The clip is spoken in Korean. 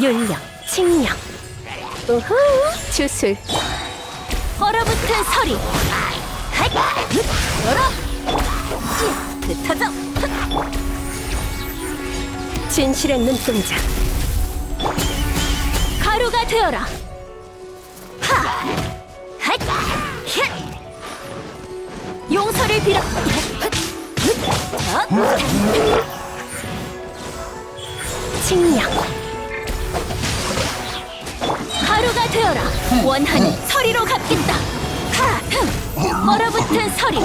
윤력, 칭령. 우후, 주술. 얼어붙은 서리. 핫! 흑! 열어. 흩어져. 흑! 진실의 눈동자. 가루가 되어라. 하! 핫! 힛! 용서를 빌어. 어? 칭령. 가루가 되어라. 원하는 서리로 갚겠다. 하! 흠! 얼어붙은 서리.